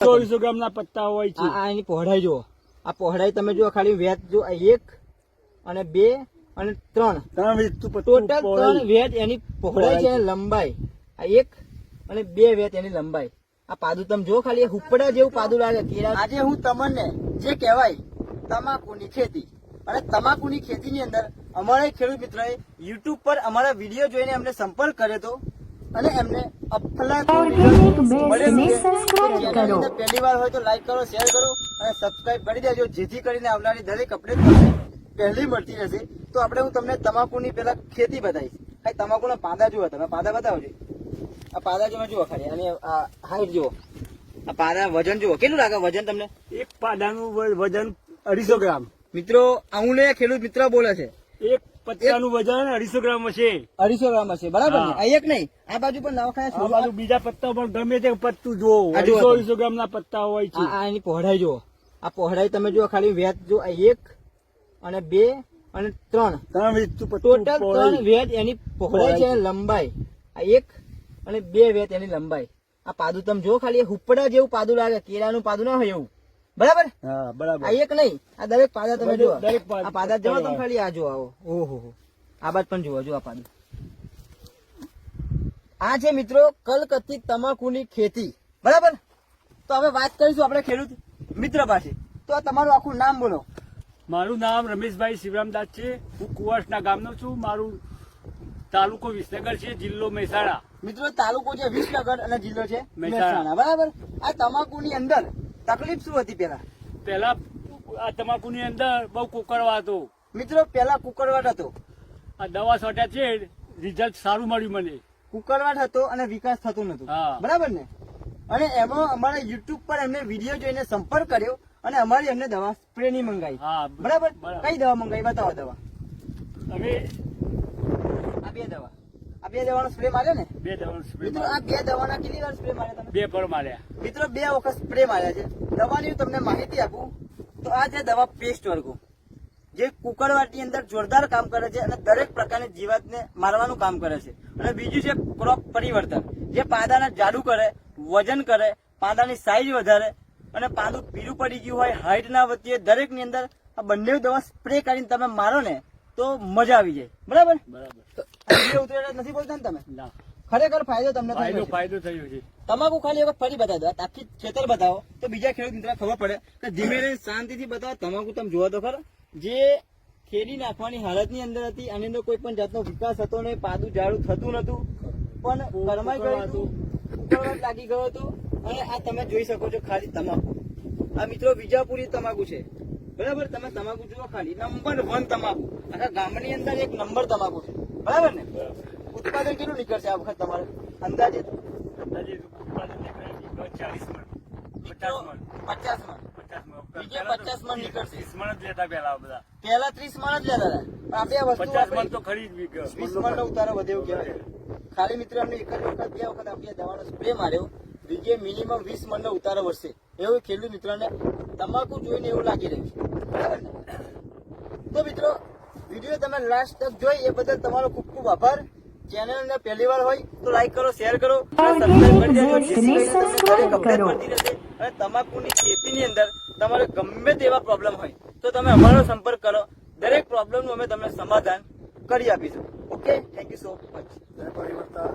ચોવીસો ગ્રામ ના પત્તા હોય છે. આ એની પહોળાઈ જો આ પહોળાઈ તમે જો ખાલી વેચ જો એક અને બે અને ત્રણ. ત્રણ ટોટલ ત્રણ. વેચ એની પહોળાઈ છે લંબાઈ. આ એક અને બે વેચ એની લંબાઈ. આ પાદુ તમે જો ખાલી હુપડા જેવું પાદુ લાગે કેળા આજે હું તમને જે કહેવાય તમાકુની ખેતી. અને તમાકુની ખેતીની અંદર અમારા ખેડૂત મિત્રોએ યુટ્યુબ પર અમારા વીડિયો જોઈને અમને સંપર્ક કર્યો હતો. અને એમને પહેલી વાર હોય તો લાઈક કરો શેર કરો અને સબસ્ક્રાઇબ કરી દેજો જેથી કરીને આવનારી દરેક અપડેટ તમને પહેલી મળતી રહેશે. તો આપણે હું તમને તમાકુની પેલા ખેતી બતાવીશ. ખાલી તમાકુના પાદા જુઓ તમે પાદા બતાવજો. આ પાદા તમે જુઓ ખાલી. અને આ હાઈટ જુઓ. આ પાદા વજન જુઓ. કેટલું લાગે વજન તમને? એક પાડાનું વ- વજન અઢીસો ગ્રામ. મિત્રો આવું ખેડૂત મિત્ર બોલે છે. એક પત્તાનું વજન અઢીસો ગ્રામ હશે. અઢીસો ગ્રામ હશે. બરાબર ને? આ એક નહીં. આ બાજુ પણ નવખાયા આ બાજુ બીજા પત્તા પણ ગમે તે પત્તું જો અઢીસો. અઢીસો ગ્રામ ના પત્તા હોય છે. આ એની પહોળાઈ જો આ પહોળાઈ તમે જો ખાલી વેત જો એક અને બે અને ત્રણ. ટોટલ ત્રણ વેત એની પહોળાઈ છે લંબાઈ. આ એક અને બે વેત એની લંબાઈ. આ પાદુ તમે જો ખાલી હુપડા જેવું પાદુ લાગે. કેળાનું પાદુ ના હોય એવું. બરાબર? હા બરાબર. આ એક નહીં આ દરેક પાદા તમે જુઓ. દરેક આ પાદા જુઓ તમે. ખાલી આ જુઓ આવો. ઓહો હો. આ બાદ પણ જુઓ જો આ પાદું. આ છે મિત્રો કલકત્તી તમાકુની ખેતી. બરાબર? તો હવે વાત કરીશું આપણે ખેડૂત મિત્ર પાસે. તો તમારું આખું નામ બોલો. મારું નામ રમેશભાઈ શિવરામદાસ છે. હું કુવાસના ગામનો છું. મારું તાલુકો વિસનગર છે જિલ્લો મહેસાણા. મિત્રો તાલુકો છે વિસનગર અને જિલ્લો છે મહેસાણા. મહેસાણા. બરાબર? આ તમાકુની અંદર તકલીફ શું હતી પેલા પેલા આ તમાકુની અંદર બહુ કુકરવા હતો મિત્રો પેલા કુકરવાટ હતો. આ દવા સોટ્યા છે રિઝલ્ટ સારું મળ્યું મને. કુકરવાટ હતો અને વિકાસ થતો નતો. બરાબર ને? અને એમાં અમારા યુટ્યુબ પર એમને વીડિયો જોઈને સંપર્ક કર્યો અને અમારી એમને દવા સ્પ્રે ની મંગાવી. હા બરાબર. કઈ દવા મંગાવી? બતાવો દવા. હવે આ બે દવા. બે દવાનો સ્પ્રે માર્યો ને? બે દવાનો સ્પ્રે મિત્રો આ બે દવાના કેટલી વાર સ્પ્રે માર્યા તમે? બે પર માર્યા. મિત્રો બે વખત સ્પ્રે માર્યા છે. દવાની હું તમને માહિતી આપું તો આ છે દવા પેસ્ટ વર્ગો. જે કુકરવાટની અંદર જોરદાર કામ કરે છે અને દરેક પ્રકારની જીવાતને મારવાનું કામ કરે છે. અને બીજું છે ક્રોપ પરિવર્તન. જે પાંદાને જાડું કરે વજન કરે પાંદાની સાઈઝ વધારે અને પાંદું પીળું પડી ગયું હોય હાઈટ ના વધતી હોય દરેકની અંદર આ બંને દવા સ્પ્રે કરીને તમે મારો ને તો મજા આવી જાય. બરાબર? બરાબર. તો આ વીડિયો ઉતરેલા નથી બોલતા ને તમે? ના. ખરેખર ફાયદો તમને ફાયદો ફાયદો થયો છે. તમાકુ ખાલી વખત ફરી બતાવી દો. આખી ખેતર બતાવો. તો બીજા ખેડૂત મિત્રો ખબર પડે કે ધીમે રહીને શાંતિથી બતાવો. તમાકુ તમે જોવા તો ખરો. જે ખેડી નાખવાની હાલતની અંદર હતી અને એનો કોઈ પણ જાતનો વિકાસ હતો નહીં. પાદું ઝાડું થતું નતું પણ ગરમાઈ ગયું હતું. લાગી ગયો હતો. અને આ તમે જોઈ શકો છો ખાલી તમાકુ. આ મિત્રો વિજાપુરી તમાકુ છે. બરાબર? તમે તમાકુ જુઓ ખાલી. નંબર વન તમાકુ. આખા ગામની અંદર એક નંબર તમાકુ છે. બરાબર ને? ઉત્પાદન કેટલું નીકળશે આ વખત તમારે? અંદાજે અંદાજે ઉત્પાદન નીકળે ચાલીસ મણ. પચાસ મણ. પચાસ પચાસ મણ. પહેલા તો 50 મણ નીકળશે. ત્રીસ મણ જ લેતા પેલા બધા. પેલા ત્રીસ મણ જ લેતા હતા. બે વસ્તુ પચાસ મણ તો ખરીદ વીસ મણ નો ઉતારો વધે કહેવાય ખાલી મિત્ર અમને એક જ વખત બે વખત આપણે દવાનો સ્પ્રે માર્યો. બીજે મિનિમમ વીસ મણ નો ઉતારો વધશે. એવું ખેડૂત મિત્રોને તમાકુ જોઈને એવું લાગી રહ્યું છે. બરાબર ને? તો મિત્રો વીડિયો તમે લાસ્ટ તક જોઈ એ બદલ તમારો ખૂબ ખૂબ આભાર. ચેનલ ને પહેલી વાર હોય તો લાઈક કરો શેર કરો અને તમાકુની ખેતીની અંદર તમારે ગમે તેવા પ્રોબ્લેમ હોય તો તમે અમારો સંપર્ક કરો. દરેક પ્રોબ્લેમનું અમે તમને સમાધાન કરી આપીશું. Okay thank you so much પરિવર્તન.